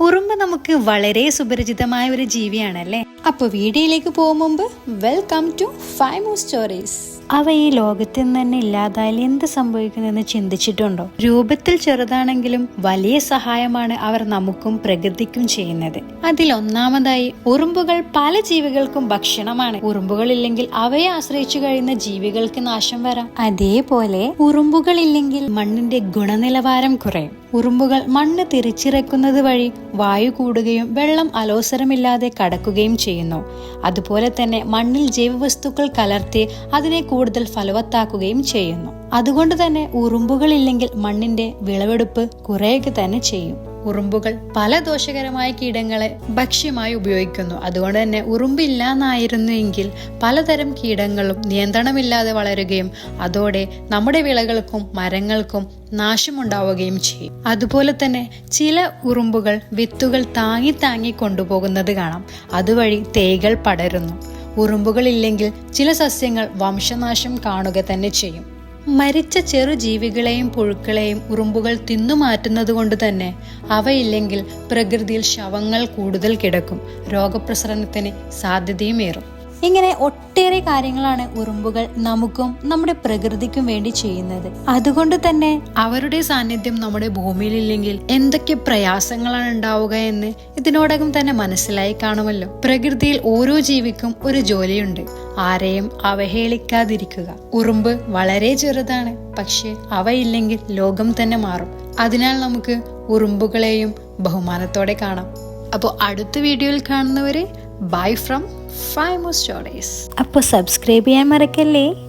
ഉറുമ്പ് നമുക്ക് വളരെ സുപരിചിതമായ ഒരു ജീവിയാണല്ലേ? അപ്പൊ വീഡിയോയിലേക്ക് പോകും മുമ്പ് welcome to five more stories അവ ഈ ലോകത്തിൽ നിന്ന് തന്നെ ഇല്ലാതായാൽ എന്ത് സംഭവിക്കുമെന്ന് ചിന്തിച്ചിട്ടുണ്ടോ? രൂപത്തിൽ ചെറുതാണെങ്കിലും വലിയ സഹായമാണ് അവർ നമുക്കും പ്രകൃതിക്കും ചെയ്യുന്നത്. അതിൽ ഒന്നാമതായി ഉറുമ്പുകൾ പല ജീവികൾക്കും ഭക്ഷണമാണ്. ഉറുമ്പുകൾ ഇല്ലെങ്കിൽ അവയെ ആശ്രയിച്ചു കഴിയുന്ന ജീവികൾക്ക് നാശം വരാം. അതേപോലെ ഉറുമ്പുകൾ ഇല്ലെങ്കിൽ മണ്ണിന്റെ ഗുണനിലവാരം കുറയും. ഉറുമ്പുകൾ മണ്ണ് തിരിച്ചിറക്കുന്നത് വഴി വായു കൂടുകയും വെള്ളം അലോസരമില്ലാതെ കടക്കുകയും ചെയ്യുന്നു. അതുപോലെ തന്നെ മണ്ണിൽ ജൈവവസ്തുക്കൾ കലർത്തി അതിനെ കൂടുതൽ ഫലവത്താക്കുകയും ചെയ്യുന്നു. അതുകൊണ്ട് തന്നെ ഉറുമ്പുകൾ ഇല്ലെങ്കിൽ മണ്ണിന്റെ വിളവെടുപ്പ് കുറയുക തന്നെ ചെയ്യും. ഉറുമ്പുകൾ പല ദോഷകരമായ കീടങ്ങളെ ഭക്ഷ്യമായി ഉപയോഗിക്കുന്നു. അതുകൊണ്ട് തന്നെ ഉറുമ്പില്ലാന്നായിരുന്നു എങ്കിൽ പലതരം കീടങ്ങളും നിയന്ത്രണമില്ലാതെ വളരുകയും അതോടെ നമ്മുടെ വിളകൾക്കും മരങ്ങൾക്കും നാശമുണ്ടാവുകയും ചെയ്യും. അതുപോലെ തന്നെ ചില ഉറുമ്പുകൾ വിത്തുകൾ താങ്ങി താങ്ങി കൊണ്ടുപോകുന്നത് കാണാം. അതുവഴി തേകൾ പടരുന്നു. ഉറുമ്പുകളില്ലെങ്കിൽ ചില സസ്യങ്ങൾ വംശനാശം കാണുക തന്നെ ചെയ്യും. മരിച്ച ചെറു ജീവികളെയും പുഴുക്കളെയും ഉറുമ്പുകൾ തിന്നുമാറ്റുന്നത് കൊണ്ട് തന്നെ അവയില്ലെങ്കിൽ പ്രകൃതിയിൽ ശവങ്ങൾ കൂടുതൽ കിടക്കും. രോഗപ്രസരണത്തിന് സാധ്യതയും ഏറും. ഇങ്ങനെ ഒട്ടേറെ കാര്യങ്ങളാണ് ഉറുമ്പുകൾ നമുക്കും നമ്മുടെ പ്രകൃതിക്കും വേണ്ടി ചെയ്യുന്നത്. അതുകൊണ്ട് തന്നെ അവരുടെ സാന്നിധ്യം നമ്മുടെ ഭൂമിയിൽ ഇല്ലെങ്കിൽ എന്തൊക്കെ പ്രയാസങ്ങളാണ് ഉണ്ടാവുക എന്ന് ഇതിനോടകം തന്നെ മനസ്സിലായി കാണുമല്ലോ. പ്രകൃതിയിൽ ഓരോ ജീവിക്കും ഒരു ജോലിയുണ്ട്. ആരെയും അവഹേളിക്കാതിരിക്കുക. ഉറുമ്പ് വളരെ ചെറുതാണ് പക്ഷെ അവയില്ലെങ്കിൽ ലോകം തന്നെ മാറും. അതിനാൽ നമുക്ക് ഉറുമ്പുകളെയും ബഹുമാനത്തോടെ കാണാം. അപ്പോൾ അടുത്ത വീഡിയോയിൽ കാണുന്നവരെ ബൈ ഫ്രം ഫൈവ് സ്റ്റോറീസ് അപ്പോൾ സബ്സ്ക്രൈബ് ചെയ്യാൻ മറക്കല്ലേ?